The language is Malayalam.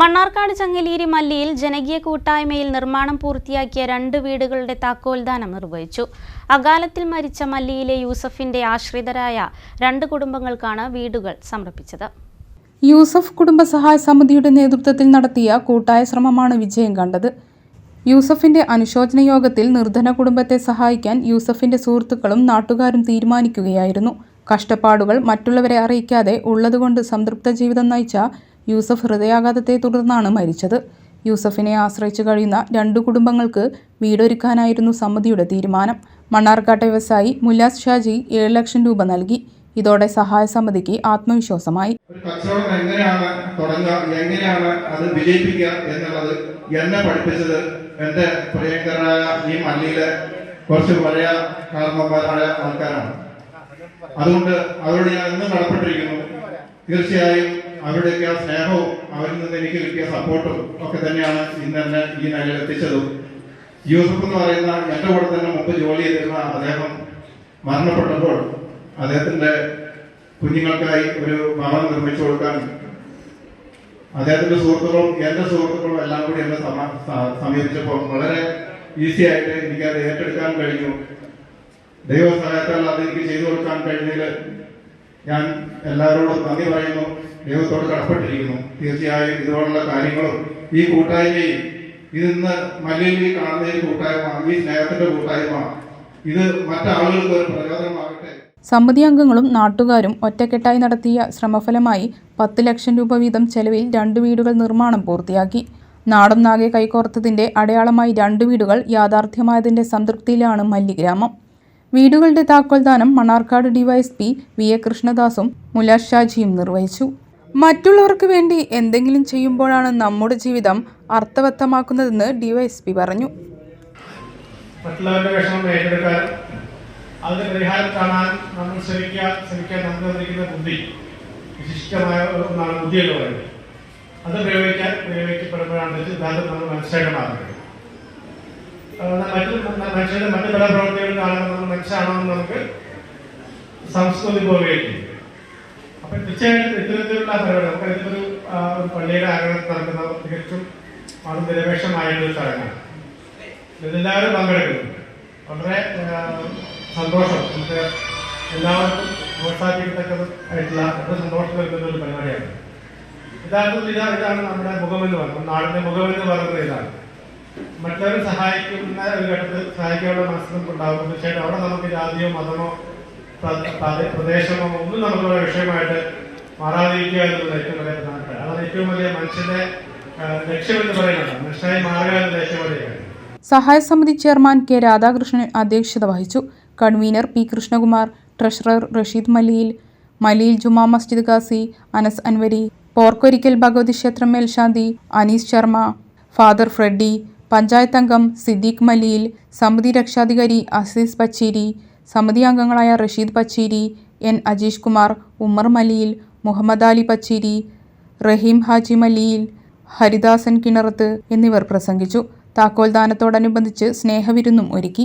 മണ്ണാർക്കാട് ചങ്ങലേരി മല്ലിയിൽ ജനകീയ കൂട്ടായ്മയിൽ നിർമ്മാണം പൂർത്തിയാക്കിയ രണ്ട് വീടുകളുടെ താക്കോൽദാനം നിർവഹിച്ചു. അകാലത്തിൽ മരിച്ച മല്ലിയിലെ യൂസഫിന്റെ ആശ്രിതരായ രണ്ട് കുടുംബങ്ങൾക്കാണ് വീടുകൾ സമർപ്പിച്ചത്. യൂസഫ് കുടുംബസഹായ സമിതിയുടെ നേതൃത്വത്തിൽ നടത്തിയ കൂട്ടായ ശ്രമമാണ് വിജയം കണ്ടത്. യൂസഫിന്റെ അനുശോചന യോഗത്തിൽ നിർധന കുടുംബത്തെ സഹായിക്കാൻ യൂസഫിന്റെ സുഹൃത്തുക്കളും നാട്ടുകാരും തീരുമാനിക്കുകയായിരുന്നു. കഷ്ടപ്പാടുകൾ മറ്റുള്ളവരെ അറിയിക്കാതെ ഉള്ളതുകൊണ്ട് സംതൃപ്ത ജീവിതം നയിച്ച യൂസഫ് ഹൃദയാഘാതത്തെ തുടർന്നാണ് മരിച്ചത്. യൂസഫിനെ ആശ്രയിച്ചു കഴിയുന്ന രണ്ടു കുടുംബങ്ങൾക്ക് വീടൊരുക്കാനായിരുന്നു സമിതിയുടെ തീരുമാനം. മണ്ണാർക്കാട്ടെ വ്യവസായി മുല്ലാസ് ഷാജി ഏഴ് ലക്ഷം രൂപ നൽകി. ഇതോടെ സഹായ സമിതിക്ക് ആത്മവിശ്വാസമായി. കച്ചവടം എങ്ങനെയാണ് തുടങ്ങുക? എങ്ങനെയാണ് അത് വിജയിപ്പിക്കുക എന്നുള്ളത് എന്നെ പഠിപ്പിച്ചത് എന്റെ പ്രിയങ്കരായ ഈ മല്ലിയിലെ കുറച്ച് പഴയ കാരണവന്മാരായ ആൾക്കാരാണ്. അതുകൊണ്ട് അവരോട് ഞാൻ എന്നും കടപ്പെട്ടിരിക്കുന്നു തീർച്ചയായും അവരുടെയൊക്കെ ആ സ്നേഹവും അവരിൽ നിന്ന് എനിക്ക് കിട്ടിയ സപ്പോർട്ടും ഒക്കെ തന്നെയാണ് ഇന്ന് എന്നെ ഈ നിലയിൽ എത്തിച്ചതും. യൂസഫ് എന്ന് പറയുന്ന എന്റെ കൂടെ തന്നെ മുമ്പ് ജോലി ചെയ്തിരുന്ന അദ്ദേഹം മരണപ്പെട്ടപ്പോൾ അദ്ദേഹത്തിന്റെ കുഞ്ഞുങ്ങൾക്കായി ഒരു ഭവനം നിർമ്മിച്ചു കൊടുക്കാൻ അദ്ദേഹത്തിന്റെ സുഹൃത്തുക്കളും എന്റെ സുഹൃത്തുക്കളും എല്ലാം കൂടി എന്നെ സമ- സമീപിച്ചപ്പോൾ വളരെ ഈസി ആയിട്ട് എനിക്ക് അത് ഏറ്റെടുക്കാൻ കഴിഞ്ഞു. ദൈവ സഹായത്താൽ അത് എനിക്ക് ചെയ്തു കൊടുക്കാൻ കഴിഞ്ഞതിൽ ഞാൻ എല്ലാവരോടും നന്ദി പറയുന്നു. ദൈവത്തോട് കടപ്പെട്ടിരിക്കുന്നു. തീർച്ചയായും ഇതുപോലുള്ള കാര്യങ്ങളും ഈ കൂട്ടായ്മയും ഇതിന്ന് മല്ലേലി കാണുന്ന ഈ കൂട്ടായ്മ ഈ സ്നേഹത്തിന്റെ കൂട്ടായ്മ ഇത് മറ്റാളുകൾക്ക് ഒരു പ്രചോദനമാകട്ടെ. സമിതി അംഗങ്ങളും നാട്ടുകാരും ഒറ്റക്കെട്ടായി നടത്തിയ ശ്രമഫലമായി പത്ത് ലക്ഷം രൂപ വീതം ചെലവിൽ രണ്ട് വീടുകൾ നിർമ്മാണം പൂർത്തിയാക്കി. നാടും നാകെ കൈകോർത്തതിന്റെ അടയാളമായി രണ്ട് വീടുകൾ യാഥാർത്ഥ്യമായതിന്റെ സംതൃപ്തിയിലാണ് മല്ലിഗ്രാമം. വീടുകളുടെ താക്കോൽദാനം മണ്ണാർക്കാട് ഡിവൈഎസ്പി വി എ കൃഷ്ണദാസും മുലാഷ് ഷാജിയും നിർവഹിച്ചു. മറ്റുള്ളവർക്ക് വേണ്ടി എന്തെങ്കിലും ചെയ്യുമ്പോഴാണ് നമ്മുടെ ജീവിതം അർത്ഥവത്തമാക്കുന്നതെന്ന് ഡിവൈഎസ്പി പറഞ്ഞു. മറ്റുള്ളവരുടെ വിഷമം ഏറ്റെടുക്കാൻ അതിന് പരിഹാരം കാണാൻ നമ്മൾ ശ്രമിക്കുക ശ്രമിക്കാൻ നമുക്ക് തന്നിരിക്കുന്ന ബുദ്ധി വിശിഷ്ടമായ ഒന്നാണ് ബുദ്ധി എന്ന് പറയുന്നത്. അത് പ്രയോഗിക്കാൻ പ്രയോഗിക്കപ്പെടുമ്പോഴാണ് സിദ്ധാന്തം നമ്മൾ മനസ്സിലാക്കി മാറുന്നത് അതുകൊണ്ട് മറ്റു മനുഷ്യരുടെ മറ്റു പല പ്രവർത്തികൾ കാണുമ്പോൾ നമ്മൾ മനുഷ്യനാണോ എന്ന് നമുക്ക് സംസ്കൃതി പോവുകയും ചെയ്യും അപ്പൊ തീർച്ചയായിട്ടും ഇത്തരത്തിലുള്ള പരിപാടി നമുക്ക് ഒരു പള്ളിയുടെ ആഗ്രഹത്തിൽ നടക്കുന്ന തികച്ചും വളരെ നിരപേക്ഷമായൊരു ചടങ്ങാണ്. ഇതെല്ലാവരും പങ്കെടുക്കുന്നു വളരെ സന്തോഷം. നമുക്ക് എല്ലാവർക്കും പ്രോത്സാഹിപ്പിക്കത്തക്കതായിട്ടുള്ള വളരെ സന്തോഷം നൽകുന്ന ഒരു പരിപാടിയാണ്. യഥാർത്ഥത്തിൽ ഇതാ ഇതാണ് നമ്മുടെ മുഖമെന്ന് പറയുന്നത്. നാടിന്റെ മുഖമെന്ന് പറയുന്നത് ഇതാണ്. മറ്റുള്ളവരെ സഹായിക്കുന്ന ഒരു ഘട്ടത്തിൽ സഹായിക്കാനുള്ള മനസ്സ് ഉണ്ടാകും. തീർച്ചയായിട്ടും അവിടെ നമുക്ക് ജാതിയോ മതമോ പ്ര- പ്രദേ- പ്രദേശമോ ഒന്നും നമുക്കുള്ള വിഷയമായിട്ട് മാറാതിരിക്കുക എന്നുള്ളത് ഏറ്റവും വലിയ പ്രധാനപ്പെട്ട അതാണ് ഏറ്റവും വലിയ മനുഷ്യന്റെ ലക്ഷ്യമെന്ന് പറയുന്നത്. മനുഷ്യനായി മാറുക എന്ന ലക്ഷ്യം പറയുകയാണ് സഹായ സമിതി ചെയർമാൻ കെ രാധാകൃഷ്ണൻ അധ്യക്ഷത വഹിച്ചു. Convener P Krishnakumar treasurer Rasheed Maliyil Maliyil Juma Masjid Khasi Anas Anwari Porkkorikkal Bhagavathi ക്ഷേത്രം മേൽശാന്തി അനീസ് ശർമ്മ ഫാദർ ഫ്രെഡി പഞ്ചായത്ത് അംഗം സിദ്ദീഖ് മലിയിൽ സമിതി രക്ഷാധികാരി അസീസ് പച്ചേരി സമിതി അംഗങ്ങളായ റഷീദ് പച്ചേരി എൻ അജീഷ് കുമാർ ഉമ്മർ മലിയിൽ മുഹമ്മദ് അലി പച്ചേരി റഹീം ഹാജി മലിയിൽ ഹരിദാസൻ കിണറത്ത് എന്നിവർ പ്രസംഗിച്ചു. താക്കോൽദാനത്തോടനുബന്ധിച്ച് സ്നേഹവിരുന്നും ഒരുക്കി.